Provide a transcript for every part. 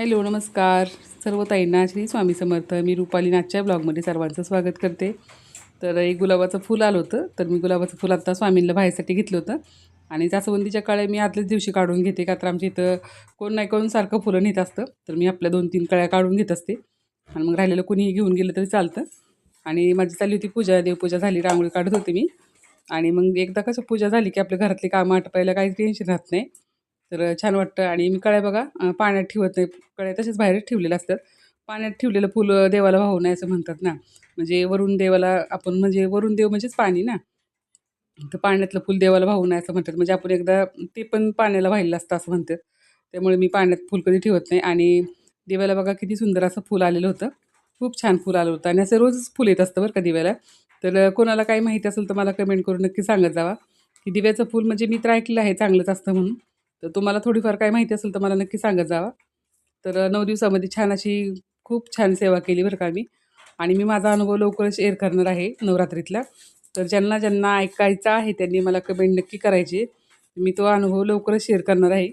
Hello नमस्कार. सर्व ताईंना श्री स्वामी समर्थ. मी रुपाली नाथच्या ब्लॉगमध्ये सर्वांचं स्वागत करते. तर एक गुलाबाचं फुल आलं होतं तर मी गुलाबाचं फुल आता स्वामींना बाहेरसाठी घेतलं होतं. आणि जास्वंदीच्या काळ्या मी आदल्याच दिवशी काढून घेते का तर आमच्या इथं कोण नाही कोण सारखं फुलं नेत असतं. तर मी आपल्या दोन तीन कळ्या काढून घेत असते. आणि मग राहिलेलं कोणीही घेऊन गेलं तरी चालतं. आणि माझी चालली होती पूजा देवपूजा झाली रांगोळी काढत होते मी. आणि मग एकदा कसं पूजा झाली की आपल्या घरातली कामं आटपायला काही टेन्शन राहत नाही. तर छान वाटतं. आणि मी कळ्या बघा पाण्यात ठेवत नाही. कळ्या तसेच बाहेरच ठेवलेल्या असतात. पाण्यात ठेवलेलं फुलं देवाला वाहू नये असं म्हणतात ना. म्हणजे वरून देवाला आपण म्हणजे वरून देव म्हणजेच पाणी ना. तर पाण्यातलं फुल देवाला वाहू नये असं म्हणतात. म्हणजे आपण एकदा ते पण पाण्याला वाहिलं असतं असं म्हणतात. त्यामुळे मी पाण्यात फुल कधी ठेवत नाही. आणि दिव्याला बघा किती सुंदर असं फुल आलेलं होतं. खूप छान फुल आलं होतं. आणि असं रोजच फुल येत असतं बरं का दिव्याला. तर कोणाला काही माहिती असेल तर मला कमेंट करून नक्की सांगत जावा. की दिव्याचं फुल म्हणजे मी तर ऐकलं आहे चांगलंच असतं म्हणून. तर तुम्हाला थोडीफार काय माहिती असेल तर मला नक्की सांगत जावा. तर नऊ दिवसामध्ये छान अशी खूप छान सेवा केली बरं का मी आणि मी माझा अनुभव लवकरच शेअर करणार आहे नवरात्रीतला. तर ज्यांना ज्यांना ऐकायचा आहे त्यांनी मला कमेंट नक्की करायची. मी तो अनुभव लवकरच शेअर करणार आहे.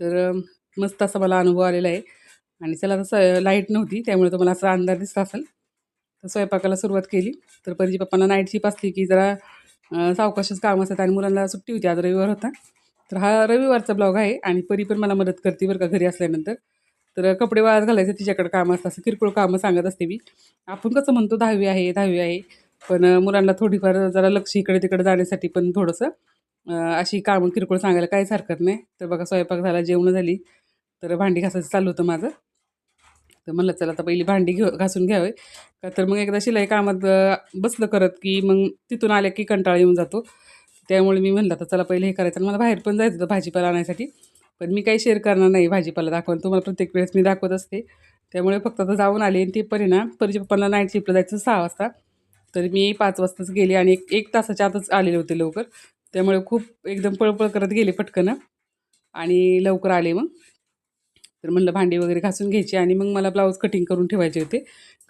तर मस्त असा मला अनुभव आलेला आहे. आणि चला तसं लाइट नव्हती त्यामुळे तुम्हाला असा अंदाज दिसत असेल. तर स्वयंपाकाला सुरुवात केली. तर परीची पप्पांना नाईट शिप असली की जरा सावकाशच काम असतात आणि मुलांना सुट्टी होती आज रविवार होता. तर हा रविवारचा ब्लॉग आहे आणि परी पण मला मदत करते बरं का घरी असल्यानंतर. तर कपडे वाळत घालायचं तिच्याकडे काम असतं असं किरकोळ कामं सांगत असते मी. आपण कसं म्हणतो दहावी आहे दहावी आहे. पण मुलांना थोडीफार जरा लक्ष इकडे तिकडे जाण्यासाठी पण थोडंसं अशी कामं किरकोळ सांगायला काहीच हरकत नाही. तर बघा स्वयंपाक झाला जेवणं झाली तर भांडी घासायचं चालू होतं माझं. तर म्हणलं चला आता पहिली भांडी घेऊ घासून घ्यावे. का तर मग एकदा शिलाई कामात बसलं करत की मग तिथून आल्या की कंटाळा येऊन जातो. त्यामुळे मी म्हणलं आता चला पहिले हे करायचं. मला बाहेर पण जायचं होतं भाजीपाला आणायसाठी. पण मी काही शेअर करणार नाही भाजीपाला दाखवून तुम्हाला प्रत्येक वेळेस मी दाखवत असते. त्यामुळे फक्त आता जाऊन आले आणि ते पण आहे ना परीच्या पप्पांना नाईट शिफ्टला जायचं सहा वाजता. तर मी पाच वाजताच गेले आणि एक एक तासाच्या आतच आलेले होते लवकर. त्यामुळे खूप एकदम पळपळ करत गेले पटकन. आणि लवकर आले मग. तर म्हणलं भांडी वगैरे घासून घ्यायची आणि मग मला ब्लाऊज कटिंग करून ठेवायचे होते.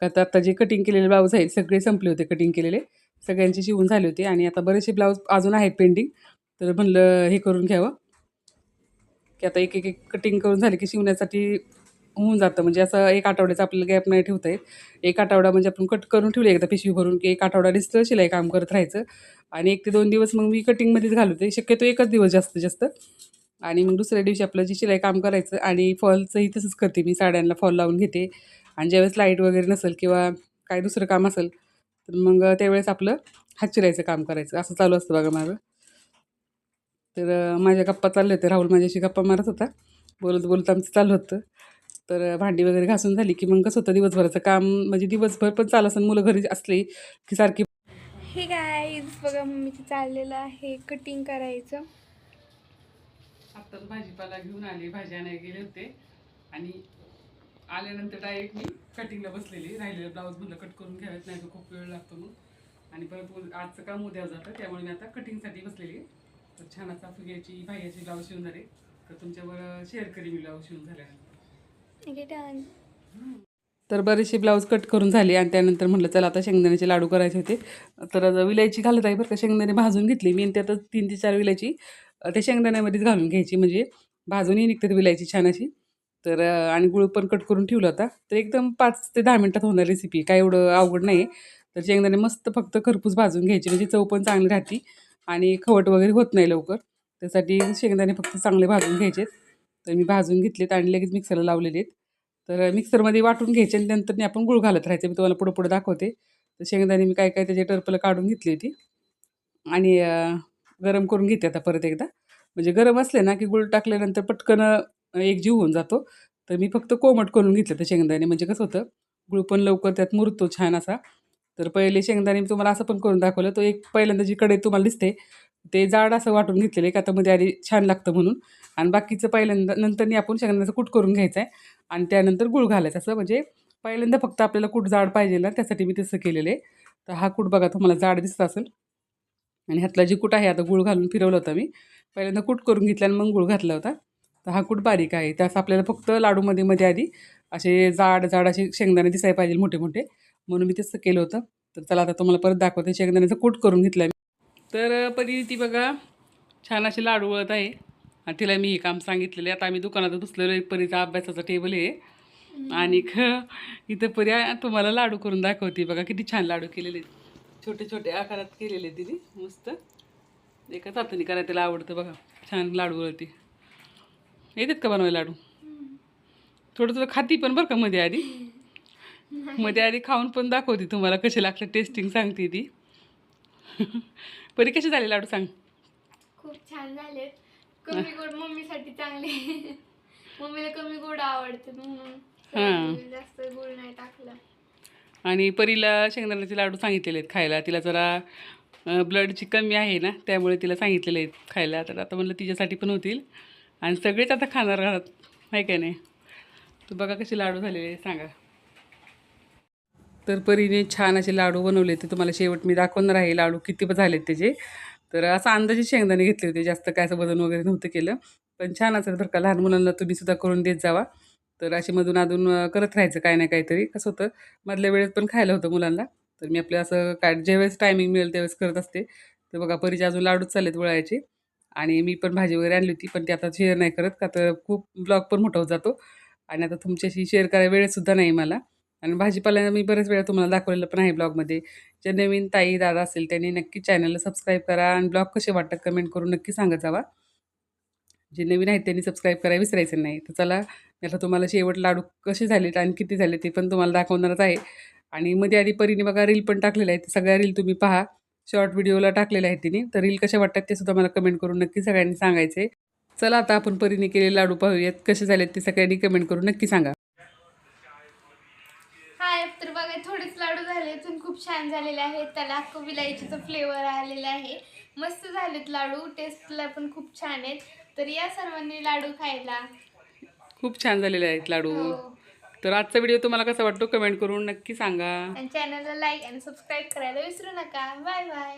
का तर आता जे कटिंग केलेले ब्लाऊज आहेत सगळे संपले होते कटिंग केलेले. सगळ्यांची शिवून झाले होते आणि आता बरेचसे ब्लाऊज अजून आहेत पेंडिंग तर म्हणलं हे करून घ्यावं. की आता एक एक एक कटिंग करून झाली की शिवण्यासाठी होऊन जातं. म्हणजे असं एक आठवड्याचा आपल्याला गॅप नाही ठेवता येत. एक आठवडा म्हणजे आपण कट करून ठेवले एकदा पिशवी भरून की एक आठवडा दिसतं शिलाई काम करत राहायचं. आणि एक ते दोन दिवस मग मी कटिंगमध्येच घालवते शक्यतो एकच दिवस जास्तीत जास्त. आणि मग दुसऱ्या दिवशी आपलं जी शिलाई काम करायचं आणि फॉलचंही तसंच करते. मी साड्यांना फॉल लावून घेते. आणि ज्यावेळेस लाइट वगैरे नसेल किंवा काय दुसरं काम असेल तर मग त्यावेळेस आपलं हात चिरायचं काम करायचं. असं चालू असतं बघा माझं. तर माझ्या गप्पा चालले होते राहुल माझ्याशी गप्पा मारत होता. बोलत बोलत आमचं चालू होतं. तर भांडी वगैरे घासून झाली की मग कसं होतं दिवसभराचं काम म्हणजे दिवसभर पण चालू असं मुलं घरी असली की सारखी हे गाईज बघा मम्मीचं चाललेलं आहे कटिंग करायचं. आत्ताच भाजीपाला घेऊन आले. भाजी आणायला गेले होते. आणि आल्यानंतर डायरेक्ट मी कटिंगला बसलेली राहिलेलं ब्लाऊज म्हणलं कट करून घ्यावेत नाही तर खूप वेळ लागतो मग. आणि परत आजचं काम उद्या जातं त्यामुळे मी आता कटिंगसाठी बसलेली आहे. तर छान असा फुग्याची भाईयाची ब्लाऊज शिवून झाले. तर तुमच्यावर शेअर करी मी ब्लाऊज शिवून झाल्यानंतर. तर बरेचसे ब्लाऊज कट करून झाले आणि त्यानंतर म्हटलं चला आता शेंगदाण्याचे लाडू करायचे होते. तर आता विलायची घालत आहे बरं का. शेंगदाणे भाजून घेतली. मी आणि त्यातच तीन ते चार विलायची त्या शेंगदाण्यामध्येच घालून घ्यायची. म्हणजे भाजूनही निघतात विलायची छान अशी. तर आणि गुळ पण कट करून ठेवला होता. तर एकदम पाच ते दहा मिनटात होणार रेसिपी काय एवढं अवघड नाही. तर शेंगदाणे मस्त फक्त खरपूस भाजून घ्यायची. म्हणजे चव पण चांगली राहते आणि खवट वगैरे होत नाही लवकर. त्यासाठी शेंगदाणे फक्त चांगले भाजून घ्यायचे तर मी भाजून घेतलेत आणि लगेच मिक्सरला लावलेले आहेत. तर मिक्सरमध्ये वाटून घ्यायचे आणि नंतर आपण गुळ घालत राहायचे. मी तुम्हाला पुढं पुढं दाखवते. तर शेंगदाणे मी काय काय त्याचे टर्पलं काढून घेतली होती. आणि गरम करून घेते आता परत एकदा. म्हणजे गरम असले ना की गुळ टाकल्यानंतर पटकन एकजीव एक जीव होऊन जातो. तर मी फक्त कोमट करून घेतलं तर शेंगदाणे. म्हणजे कसं होतं गुळ पण लवकर त्यात मुरतो छान असा. तर पहिले शेंगदाणे मी तुम्हाला असं पण करून दाखवलं. तो एक पहिल्यांदा जी कढई तुम्हाला दिसते ते जाड असं वाटून घेतलेलं आहे का मध्ये आधी छान लागतं म्हणून. आणि बाकीचं पहिल्यांदा नंतरनी आपण शेंगदाण्याचं कूट करून घ्यायचं आहे आणि त्यानंतर गुळ घालायचं. असं म्हणजे पहिल्यांदा फक्त आपल्याला कूट जाड पाहिजे ना त्यासाठी मी तसं केलेलं आहे. तर हा कूट बघा तुम्हाला जाड दिसत असेल. आणि ह्यातला जी कूट आहे आता गुळ घालून फिरवलं होता मी. पहिल्यांदा कूट करून घेतला आणि मग गुळ घातला होता. हा कूट बारीक आहे? त्यास आपल्याला फक्त लाडूमध्ये मध्ये आधी असे जाड जाड असे शेंगदाणे दिसायला पाहिजे मोठे मोठे. म्हणून मी तसं केलं होतं. तर चला आता तुम्हाला परत दाखवते शेंगदाण्याचं कूट करून घेतलं मी. तर परी ती बघा छान असे लाडू वळत आहे. आणि तिला मी हे काम सांगितलेलं आहे. आता आम्ही दुकानात बसलेलो आहे. परीचा अभ्यासाचा टेबल आहे. आणि ख इथं परी तुम्हाला लाडू करून दाखवते. बघा किती छान लाडू केलेले आहेत. छोटे छोटे आकारात केलेले तिने. मस्त. एकाच हाताने करायला तिला आवडतं बघा. छान लाडू वळते. येतात का बनवायला लाडू? थोडं थोडं खाती पण बरं का मध्ये आधी? मध्ये आधी खाऊन पण दाखवते तुम्हाला कसे लागतात टेस्टिंग सांगते ती. परी कसे झाले लाडू सांग. खूप छान झालेत कमी गोड मम्मीसाठी चांगले. मम्मीला कमी गोड आवडते म्हणून. हां. जास्त गोड नाही टाकलं. आणि परीला शेंगदाण्याचे लाडू सांगितलेले आहेत खायला. तिला जरा ब्लडची कमी आहे ना त्यामुळे तिला सांगितलेले आहेत खायला. तर आता म्हणलं तिच्यासाठी पण होतील. आणि सगळेच आता खाणार घरात आहे काय नाही? तर बघा कसे लाडू झालेले सांगा. तर परीने छान असे लाडू बनवले ते तुम्हाला शेवट मी दाखवणार आहे लाडू किती पण झालेत त्याचे. तर असं अंदाजे शेंगदाणे घेतले होते. जास्त काय असं वजन वगैरे नव्हतं केलं. पण छान असं बरं का लहान मुलांना तुम्ही सुद्धा करून देत जावा. तर असे मधून अधून करत राहायचं काय ना काहीतरी. कसं होतं मधल्या वेळेत पण खायला होतं मुलांना. तर मी आपलं असं काय ज्यावेळेस टायमिंग मिळेल त्यावेळेस करत असते. तर बघा परीचे अजून लाडूच चाललेत वळायचे. आणि मी पण भाजी वगैरे आणली होती पण ती आता शेअर नाही करत का तर खूप ब्लॉग पण मोठा होत जातो. आणि आता तुमच्याशी शेअर करायला वेळसुद्धा नाही मला. आणि भाजीपाल्यानं मी बऱ्याच वेळा तुम्हाला दाखवलेलं पण आहे ब्लॉगमध्ये. जे नवीन ताई दादा असेल त्यांनी नक्की चॅनलला सबस्क्राईब करा आणि ब्लॉग कसे वाटतात कमेंट करून नक्की सांगत जावा. जे नवीन आहेत त्यांनी सबस्क्राईब करायला विसरायचं नाही. तर चला मी आता तुम्हाला शेवट लाडू कसे झालेत आणि किती झाले ते पण तुम्हाला दाखवणारच आहे. आणि मध्ये आधी परीने बघा रील पण टाकलेलं आहे. ते सगळ्या रील तुम्ही पहा. शॉर्ट व्हिडिओला टाकलेल्या आहेत तिने. तर रील कशा वाटतात ते सुद्धा मला कमेंट करून नक्की सगळ्यांनी सांगायचे. चला आता आपण परीने केलेले लाडू पाहूयात. कसे झालेत ते सगळ्यांनी कमेंट करून नक्की सांगा. हाय तर बघा थोडेच लाडू झाले पण खूप छान झालेले आहेत. त्याला अख्खं विलायचीचं फ्लेवर आलेलं आहे. मस्त झालेत लाडू टेस्टला पण खूप छान आहेत. तर या सर्वांनी लाडू खायला. खूप छान झालेले आहेत लाडू. हो. तर आजचा व्हिडिओ तुम्हाला कसा वाटतो? कमेंट करून नक्की सांगा. आणि चॅनलला लाईक आणि सबस्क्राईब करायला विसरू नका. Bye bye